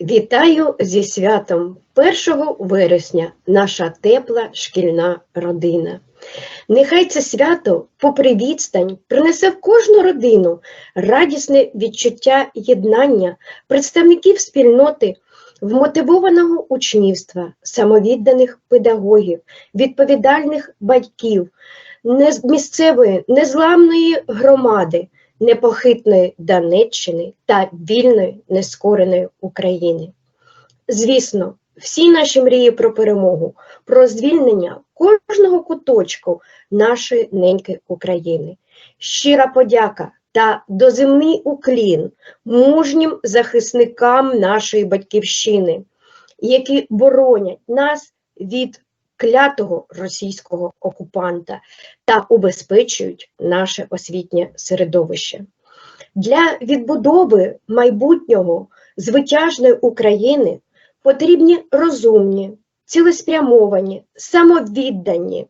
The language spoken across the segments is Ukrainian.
Вітаю зі святом 1 вересня, наша тепла шкільна родина. Нехай це свято, попри відстань, принесе в кожну родину радісне відчуття єднання представників спільноти, вмотивованого учнівства, самовідданих педагогів, відповідальних батьків, місцевої незламної громади, непохитної Донеччини та вільної нескореної України. Звісно, всі наші мрії про перемогу, про звільнення кожного куточку нашої неньки України. Щира подяка та доземний уклін мужнім захисникам нашої батьківщини, які боронять нас від клятого російського окупанта та убезпечують наше освітнє середовище. Для відбудови майбутнього звитяжної України потрібні розумні, цілеспрямовані, самовіддані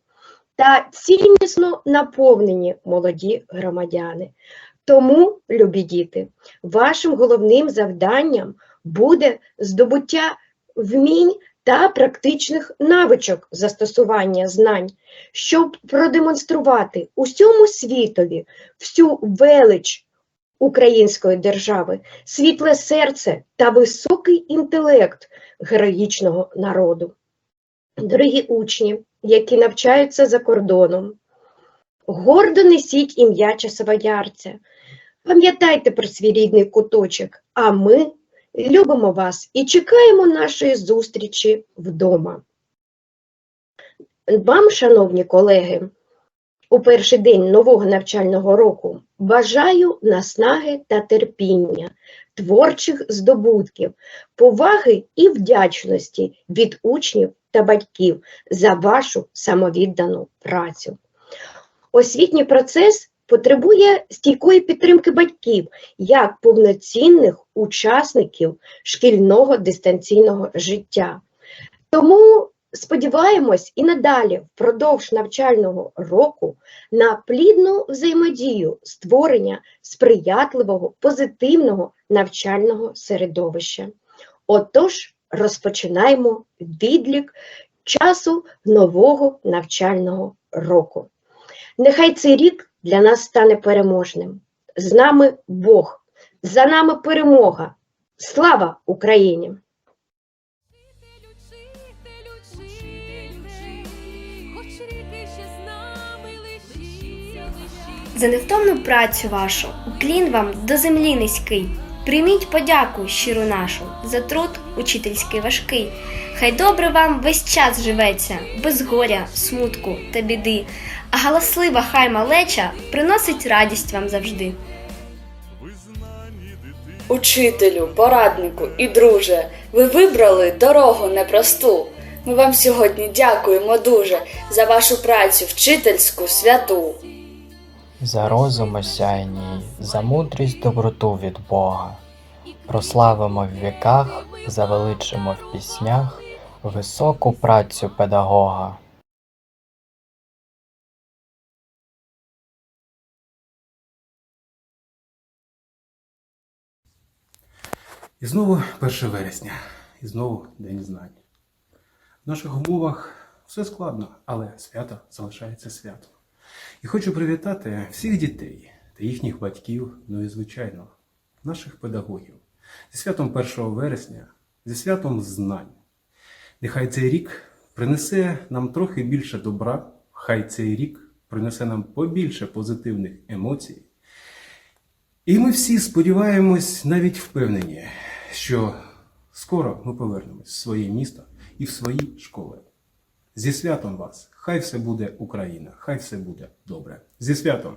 та ціннісно наповнені молоді громадяни. Тому, любі діти, вашим головним завданням буде здобуття вмінь та практичних навичок застосування знань, щоб продемонструвати усьому світові всю велич української держави, світле серце та високий інтелект героїчного народу. Дорогі учні, які навчаються за кордоном, гордо несіть ім'я Часовоярця. Пам'ятайте про свій рідний куточок, а ми любимо вас і чекаємо нашої зустрічі вдома. Вам, шановні колеги, у перший день нового навчального року бажаю наснаги та терпіння, творчих здобутків, поваги і вдячності від учнів та батьків за вашу самовіддану працю. Освітній процес потребує стійкої підтримки батьків як повноцінних учасників шкільного дистанційного життя. Тому сподіваємось і надалі впродовж навчального року на плідну взаємодію створення сприятливого, позитивного навчального середовища. Отож, розпочинаємо відлік часу нового навчального року. Нехай цей рік для нас стане переможним. З нами Бог, за нами перемога. Слава Україні! За невтомну працю вашу, уклін вам до землі низький. Прийміть подяку щиру нашу за труд учительський важкий. Хай добре вам весь час живеться, без горя, смутку та біди, а галаслива хай малеча приносить радість вам завжди. Учителю, пораднику і друже, ви вибрали дорогу непросту. Ми вам сьогодні дякуємо дуже за вашу працю вчительську святу. За розум осяйній, за мудрість доброту від Бога. Прославимо в віках, завеличимо в піснях високу працю педагога. І знову 1 вересня, і знову День знань. В наших умовах все складно, але свято залишається святом. І хочу привітати всіх дітей та їхніх батьків, ну і, звичайно, наших педагогів зі святом 1 вересня, зі святом знань. Нехай цей рік принесе нам трохи більше добра, хай цей рік принесе нам побільше позитивних емоцій. І ми всі сподіваємось, навіть впевнені, що скоро ми повернемось в своє місто і в свої школи. Зі святом вас! Хай все буде Україна, хай все буде добре. Зі святом!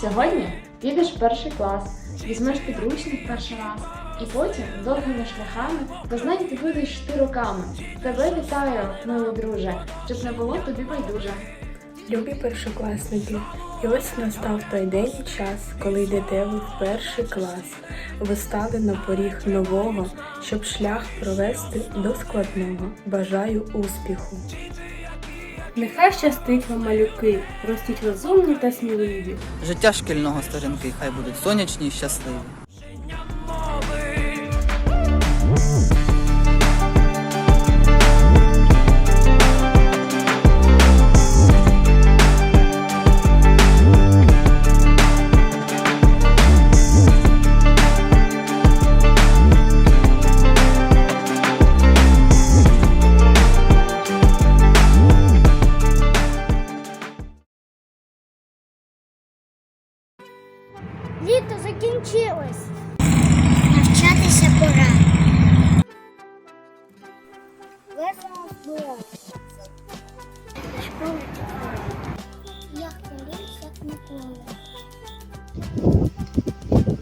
Сьогодні підеш в перший клас, візьмеш підручник перший раз, і потім довгими шляхами до знань ти будеш ти роками. Тебе вітаю, милий друже, щоб не було тобі байдуже. Любі першокласники, і ось настав той день і час, коли йдете ви в перший клас. Ви стали на поріг нового, щоб шлях провести до складного. Бажаю успіху. Нехай щастить вам малюки, ростіть розумні та сміливі. Життя шкільного сторінки хай будуть сонячні і щасливі.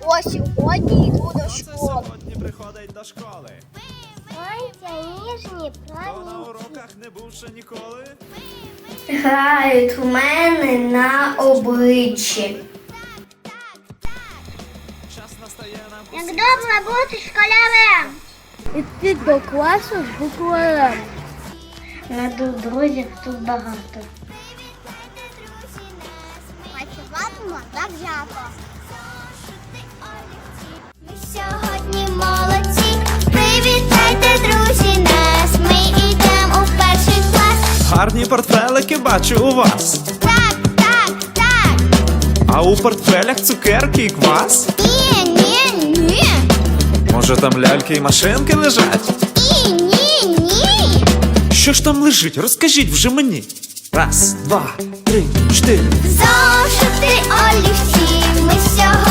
Ось сьогодні йду до школи. Сьогодні приходить до школи, Сонця ніжні хто на уроках не був ще ніколи. Грають у мене на обличчі. Час настає нам Як добре бути школярем. Іти до класу з букварем. Наду друзів тут багато. Працюватимемо так взято. Ми сьогодні молодці, привітайте, друзі, нас. Ми йдемо у перший клас. Гарні портфелики бачу у вас. Так, так, так. А у портфелях цукерки і квас. Ні, ні, ні. Може там ляльки і машинки лежать? І ні, ні. Що ж там лежить? Розкажіть вже мені. Раз, два, три, чотири. Зошити олівці, ми сьогодні